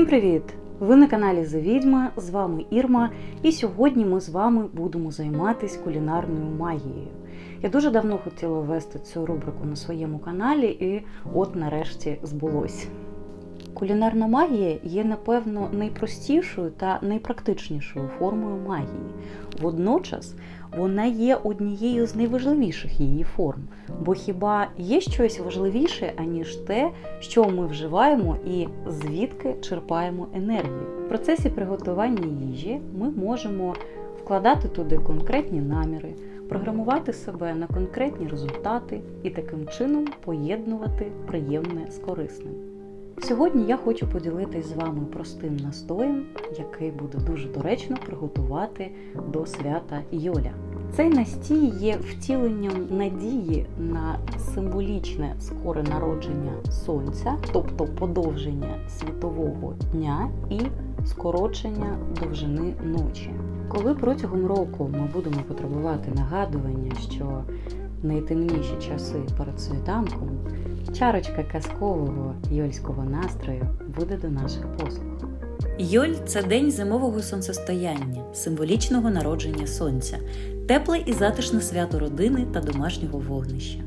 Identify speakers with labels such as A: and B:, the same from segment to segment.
A: Всім привіт! Ви на каналі The Відьма, з вами Ірма, і сьогодні ми з вами будемо займатися кулінарною магією. Я дуже давно хотіла ввести цю рубрику на своєму каналі, і от нарешті збулось. Кулінарна магія є, напевно, найпростішою та найпрактичнішою формою магії. Водночас вона є однією з найважливіших її форм, бо хіба є щось важливіше, аніж те, що ми вживаємо і звідки черпаємо енергію. В процесі приготування їжі ми можемо вкладати туди конкретні наміри, програмувати себе на конкретні результати і таким чином поєднувати приємне з корисним. Сьогодні я хочу поділитись з вами простим настоєм, який буде дуже доречно приготувати до свята Йоля. Цей настій є втіленням надії на символічне скоре народження сонця, тобто подовження світового дня і скорочення довжини ночі. Коли протягом року ми будемо потребувати нагадування, що найтемніші часи перед чарочка казкового йольського настрою буде до наших послуг.
B: Йоль це день зимового сонцестояння, символічного народження сонця, тепле і затишне свято родини та домашнього вогнища.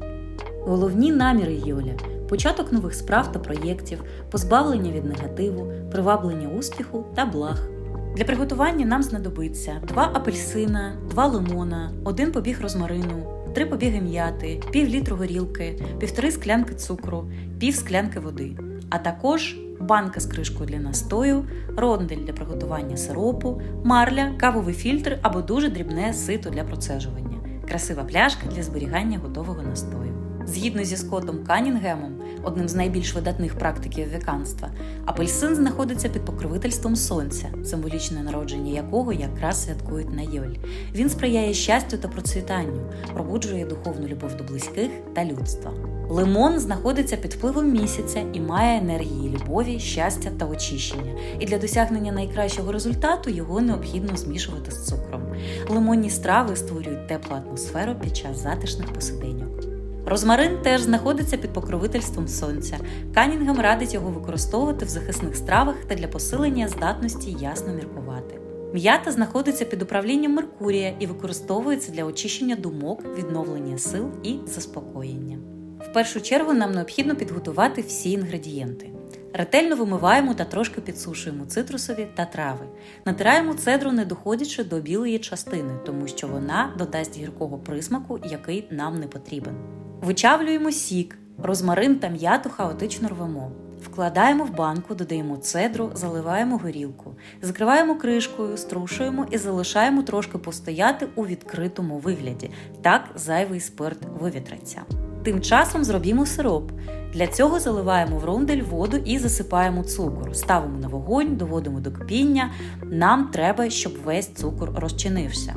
B: Головні наміри Йоля початок нових справ та проєктів, позбавлення від негативу, приваблення успіху та благ. Для приготування нам знадобиться 2 апельсина, 2 лимона, 1 побіг розмарину, 3 побіги м'яти, пів літру горілки, півтори склянки цукру, пів склянки води, а також банка з кришкою для настою, рондель для приготування сиропу, марля, кавовий фільтр або дуже дрібне сито для процежування, красива пляшка для зберігання готового настою. Згідно зі Скоттом Канінгемом, одним з найбільш видатних практиків віканства, апельсин знаходиться під покровительством сонця, символічне народження якого якраз святкують на Йоль. Він сприяє щастю та процвітанню, пробуджує духовну любов до близьких та людства. Лимон знаходиться під впливом місяця і має енергії любові, щастя та очищення. І для досягнення найкращого результату його необхідно змішувати з цукром. Лимонні страви створюють теплу атмосферу під час затишних посиденьок. Розмарин теж знаходиться під покровительством сонця. Канінгем радить його використовувати в захисних стравах та для посилення здатності ясно міркувати. М'ята знаходиться під управлінням Меркурія і використовується для очищення думок, відновлення сил і заспокоєння. В першу чергу нам необхідно підготувати всі інгредієнти. Ретельно вимиваємо та трошки підсушуємо цитрусові та трави. Натираємо цедру, не доходячи до білої частини, тому що вона додасть гіркого присмаку, який нам не потрібен. Вичавлюємо сік, розмарин та м'яту хаотично рвемо. Вкладаємо в банку, додаємо цедру, заливаємо горілку, закриваємо кришкою, струшуємо і залишаємо трошки постояти у відкритому вигляді. Так зайвий спирт вивітриться. Тим часом зробімо сироп. Для цього заливаємо в рондель воду і засипаємо цукор. Ставимо на вогонь, доводимо до кипіння. Нам треба, щоб весь цукор розчинився.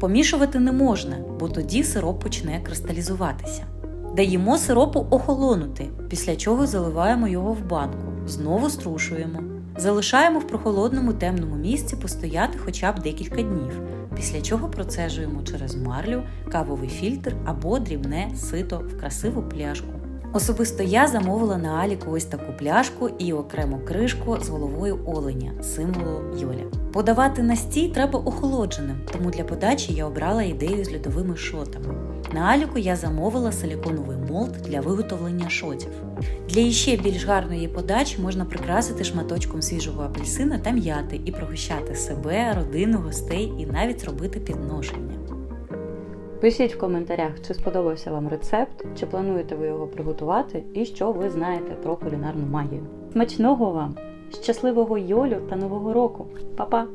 B: Помішувати не можна, бо тоді сироп почне кристалізуватися. Даємо сиропу охолонути, після чого заливаємо його в банку, знову струшуємо. Залишаємо в прохолодному темному місці постояти хоча б декілька днів, після чого процежуємо через марлю, кавовий фільтр або дрібне сито в красиву пляшку. Особисто я замовила на Аліку ось таку пляшку і окрему кришку з головою оленя, символу Йоля. Подавати настій треба охолодженим, тому для подачі я обрала ідею з льодовими шотами. На Аліку я замовила силіконовий молд для виготовлення шотів. Для іще більш гарної подачі можна прикрасити шматочком свіжого апельсина та м'яти і пригощати себе, родину, гостей і навіть робити підношення.
A: Пишіть в коментарях, чи сподобався вам рецепт, чи плануєте ви його приготувати, і що ви знаєте про кулінарну магію. Смачного вам! Щасливого Йолю та Нового року! Па-па!